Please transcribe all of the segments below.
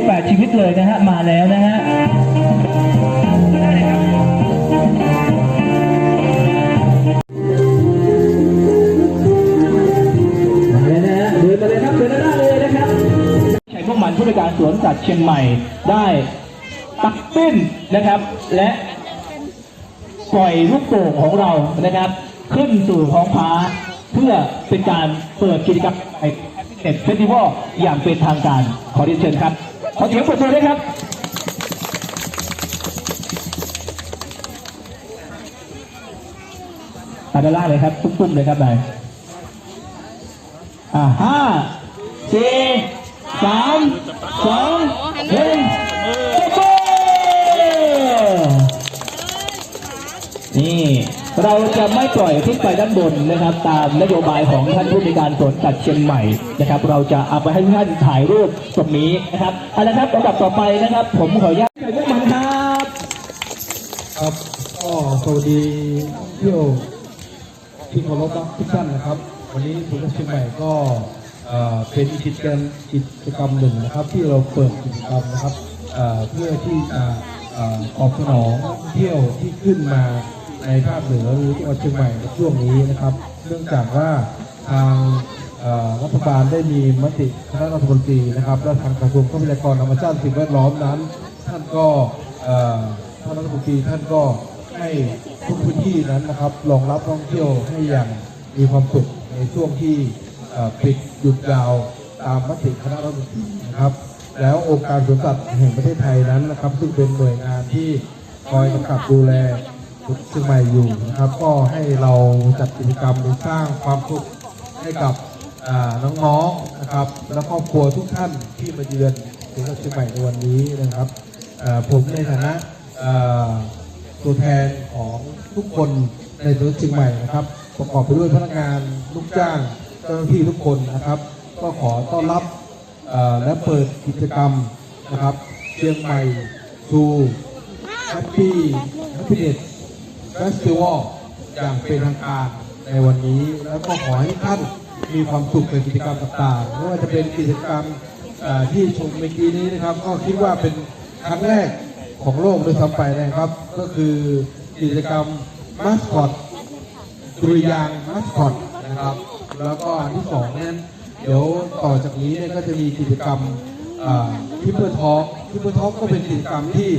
18 ชีวิตเลยนะฮะ มาแล้วนะฮะมาเลยครับเดินหน้าเลยนะครับชัยพวกมันผู้ในวยการสวนสัตว์เชียงใหม่ได้ตักปิ้นนะครับ และปล่อยลูกโป่งของเรานะครับ ขึ้นสู่ท้องฟ้าเพื่อเป็นการเปิดกิจกรรมไอเอ็ดเฟสติวัลอย่างเป็นทางการขอเรียนเชิญครับ ขอเสียงปรบมือด้วยครับอาดาล่าเลยครับตุ้มๆเลยครับนายอ่าห้าสี่สามสองหนึ่ง เราจะไม่ปล่อยขึ้นไปด้านบนนะครับ ตามนโยบายของท่านผู้ในวยการสวนสัตว์เชียงใหม่นะครับ เราจะเอาไปให้ท่านถ่ายรูปตรงนี้นะครับเอาละครับลำดับต่อไปนะครับ ผมขออนุญาตไข่มุกมันครับครับก็สวัสดีเที่ยวที่เคารพทุกท่านนะครับ วันนี้คุณเชียงใหม่ก็เป็นกิจกรรมกิจกรรมหนึ่งนะครับ ที่เราเปิดกิจกรรมนะครับเพื่อที่จะตอบสนองเที่ยวที่ขึ้นมา ในภาคเหนือหรือจังหวัดเชียงใหม่ในช่วงนี้นะครับ เนื่องจากว่าทางรัฐบาลได้มีมติคณะรัฐมนตรีนะครับและทางกระทรวงทรัพยากรธรรมชาติสิ่งแวดล้อมนั้น ท่านก็ท่านรัฐมนตรีท่านก็ให้ทุกพื้นที่นั้นนะครับรองรับท่องเที่ยวให้อย่างมีความสุขในช่วงที่ปิดหยุดยาวตามมติคณะรัฐมนตรีนะครับ แล้วองค์การสวนสัตว์แห่งประเทศไทยนั้นนะครับ ซึ่งเป็นหน่วยงานที่คอยกำกับดูแล เชียงใหม่อยู่นะครับ ก็ให้เราจัดกิจกรรมสร้างความสุขให้กับน้องๆนะครับ และครอบครัวทุกท่านที่มาเยือนถึงเชียงใหม่ในวันนี้นะครับผมในฐานะตัวแทนของทุกคนในจังหวัดเชียงใหม่นะครับ ประกอบไปด้วยพนักงานลูกจ้างเจ้าหน้าที่ทุกคนนะครับ ก็ขอต้อนรับและเปิดกิจกรรมนะครับ เชียงใหม่ซูแฮปปี้แฮปปี้เนส เฟสติวัลอย่างเป็นทางการในวันนี้ แล้วก็ขอให้ท่านมีความสุขในกิจกรรมต่างๆไม่ว่าจะเป็นกิจกรรมที่ชมเมื่อกี้นี้นะครับ ก็คิดว่าเป็นครั้งแรกของโลกด้วยซ้ำไปนะครับ ก็คือกิจกรรมมาสคอตดุรยางมาสคอตนะครับ แล้วก็อันที่สองนั้นเดี๋ยวต่อจากนี้เนี่ยก็จะมีกิจกรรมทิปเปอร์ทอกทิปเปอร์ทอกก็เป็นกิจกรรมที่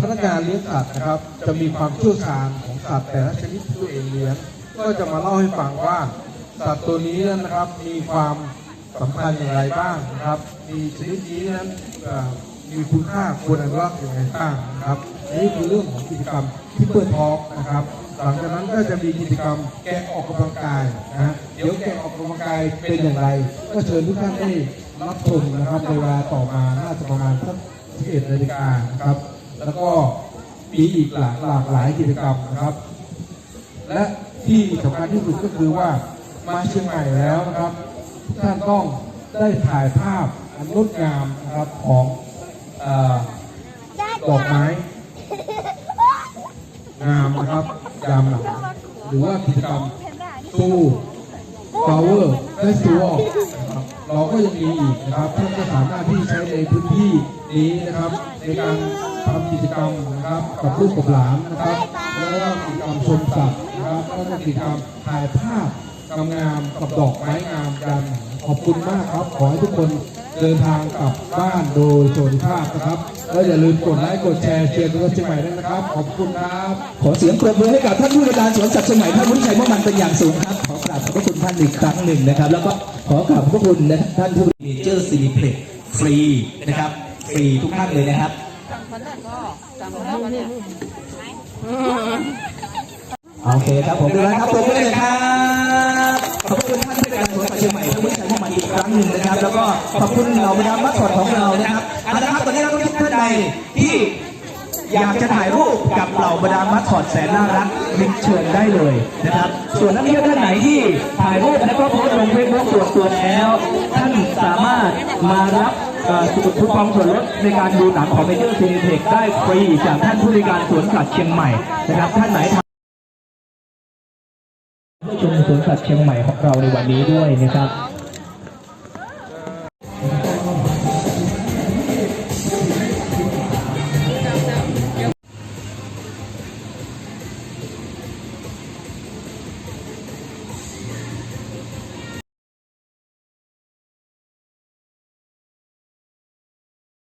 พนักงานเลี้ยงสัตว์นะครับ จะมีความเชี่ยวชาญของสัตว์แต่ละชนิดที่ตัวเองเลี้ยง ก็จะมาเล่าให้ฟังว่าสัตว์ตัวนี้นั้นนะครับ มีความสำคัญอย่างไรบ้างนะครับ มีชนิดนี้นั้นมีคุณค่าควรอนุรักษ์อย่างไรบ้างนะครับนี่คือเรื่องของกิจกรรมที่เปิดทอกนะครับ หลังจากนั้นก็จะมีกิจกรรมแกะออกกำลังกายนะฮะเดี๋ยวแกะออกกำลังกายเป็นอย่างไร ก็เชิญทุกท่านได้รับชมนะครับในเวลาต่อมาน่าจะประมาณสัก11นาฬิกานะครับ แล้วก็มีอีกหลากหลากหลายกิจกรรมนะครับ และที่สำคัญที่สุดก็คือว่ามาเชียงใหม่แล้วนะครับทุกท่านต้องได้ถ่ายภาพอันงดงามนะครับของดอกไม้งามนะครับยามหลังหรือว่ากิจกรรมตู้ Power festival เราก็ยังมีอีกนะครับท่านก็สามารถที่ใช้ในพื้นที่นี้นะครับในการ ทำกิจกรรมนะครับกับลูกกับหลานนะครับแล้วก็กิจกรรมชมสัตว์นะครับแล้วก็กิจกรรมถ่ายภาพงามๆกับดอกไม้งามกันขอบคุณมากครับ ขอให้ทุกคนเดินทางกลับบ้านโดยสวัสดิภาพนะครับแล้วอย่าลืมกดไลค์กดแชร์เชียร์ตัวเชียงใหม่ด้วยนะครับ ขอบคุณครับ ขอเสียงปรบมือให้กับท่านผู้ในวยการสวนสัตว์เชียงใหม่ท่านวุฒิชัยม่วงมันเป็นอย่างสูงครับ ขอกราบขอบพระคุณท่านอีกครั้งหนึ่งนะครับ แล้วก็ขอกราบขอบพระคุณนะท่านผู้มีเจอร์ซีนิเพล็กฟรีนะครับ ฟรีทุกท่านเลยนะครับ โอเคครับผมดูนะครับปรบมือเลยครับขอบคุณท่านผู้ในวยการสวนสัตว์เชียงใหม่ท่านวุฒิชัยม่มันอีกครั้งหนึ่งนะครับ แล้วก็ขอบคุณเหล่าบรรดามัสคอตของเรานะครับเอาละครับตอนนี้เราทุกท่านใดที่อยากจะถ่ายรูปกับเหล่าบรรดามัสคอตแสนน่ารักเรียนเชิญได้เลยนะครับ ส่วนนักเรียนท่านไหนที่ถ่ายรูปแล้วก็โพสต์ลงเฟซบุ๊กตรวจตัวแล้ว ท่านสามารถมารับ สุดทุกความส่วนลดในการดูหนังของเมเจอร์ซีนิเทคได้ฟรีจากท่านผู้บริการสวนสัตว์เชียงใหม่นะครับท่านไหนทำได้ชมสวนสัตว์เชียงใหม่ของเราในวันนี้ด้วยนะครับ